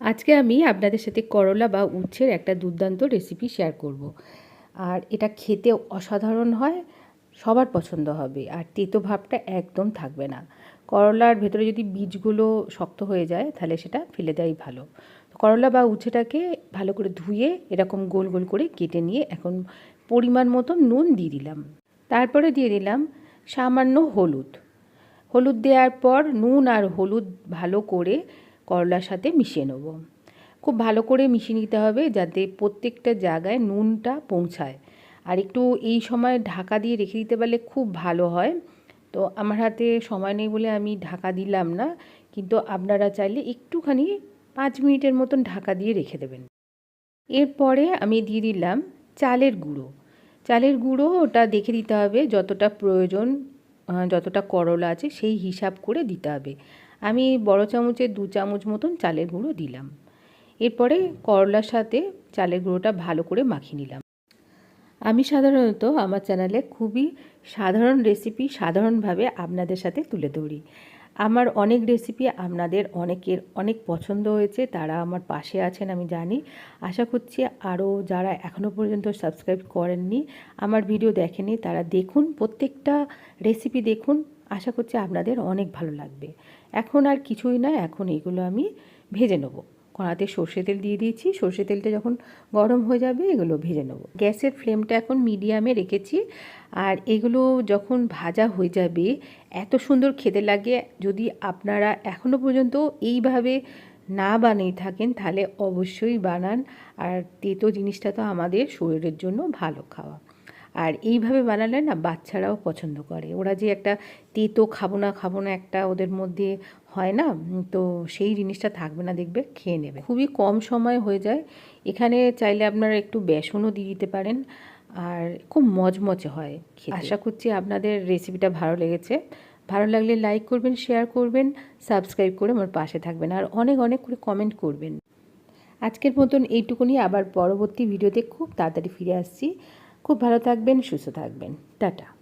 আজকে আমি আপনাদের সাথে করলা বা উচ্ছের একটা দুর্দান্ত রেসিপি শেয়ার করব। আর এটা খেতে অসাধারণ হয়, সবার পছন্দ হবে, আর তেতো ভাবটা একদম থাকবে না। করলার ভেতরে যদি বীজগুলো শক্ত হয়ে যায়, তাহলে সেটা ফেলে দেওয়াই ভালো। করলা বা উচ্ছেটাকে ভালো করে ধুয়ে এরকম গোল গোল করে কেটে নিয়ে এখন পরিমাণ মতো নুন দিয়ে দিলাম। তারপরে দিয়ে দিলাম সামান্য হলুদ। হলুদ দেওয়ার পর নুন আর হলুদ ভালো করে করলার সাথে মিশিয়ে নেব। খুব ভালো করে মিশিয়ে নিতে হবে যাতে প্রত্যেকটা জায়গায় নুনটা পৌঁছায়। আর একটু এই সময় ঢাকা দিয়ে রেখে দিতে পারলে খুব ভালো হয়। তো আমার হাতে সময় নেই বলে আমি ঢাকা দিলাম না, কিন্তু আপনারা চাইলে একটুখানি পাঁচ মিনিটের মতন ঢাকা দিয়ে রেখে দেবেন। এরপরে আমি দিয়ে দিলাম চালের গুঁড়ো। চালের গুঁড়ো ওটা দেখে দিতে হবে যতটা প্রয়োজন যতটা করলা আছে সেই হিসাব করে দিতে হবে। আমি বড় চামচের দু চামচ মতন চালের গুঁড়ো দিলাম। এরপরে করলার সাথে চালের গুঁড়োটা ভালো করে মাখিয়ে নিলাম। আমি সাধারণত আমার চ্যানেলে খুবই সাধারণ রেসিপি সাধারণভাবে আপনাদের সাথে তুলে ধরি। আমার অনেক রেসিপি আপনাদের অনেকের অনেক পছন্দ হয়েছে, তারা আমার পাশে আছেন আমি জানি। আশা করছি আরও যারা এখনও পর্যন্ত সাবস্ক্রাইব করেননি, আমার ভিডিও দেখেনি, তারা দেখুন, প্রত্যেকটা রেসিপি দেখুন আশা করছি আপনাদের অনেক ভালো লাগবে। এখন আর কিছুই না, এখন এগুলো আমি ভেজে নেব। কড়াতে সর্ষে তেল দিয়ে দিয়েছি, সর্ষে তেলটা যখন গরম হয়ে যাবে এগুলো ভেজে নেব। গ্যাসের ফ্লেমটা এখন মিডিয়ামে রেখেছি আর এগুলো যখন ভাজা হয়ে যাবে, এত সুন্দর খেতে লাগে যদি আপনারা এখনও পর্যন্ত এইভাবে না বানিয়ে থাকেন, তাহলে অবশ্যই বানান। আর তেতো জিনিসটা তো আমাদের শরীরের জন্য ভালো খাওয়া। আর এইভাবে বানালে না বাচ্চারাও পছন্দ করে। ওরা যে একটা তেতো খাব না খাব না একটা ওদের মধ্যে হয় না তো সেই জিনিসটা থাকবে না, দেখবে খেয়ে নেবে। খুবই কম সময় হয়ে যায়। এখানে চাইলে আপনারা একটু বেসনও দিয়ে দিতে পারেন আর খুব মজমচে হয় আশা করছি আপনাদের রেসিপিটা ভালো লেগেছে। ভালো লাগলে লাইক করবেন শেয়ার করবেন সাবস্ক্রাইব করে আমার পাশে থাকবেন আর অনেক অনেক করে কমেন্ট করবেন। আজকের মতন এইটুকুনি। আবার পরবর্তী ভিডিওতে খুব তাড়াতাড়ি ফিরে আসছি। খুব ভালো থাকবেন সুস্থ থাকবেন। টাটা।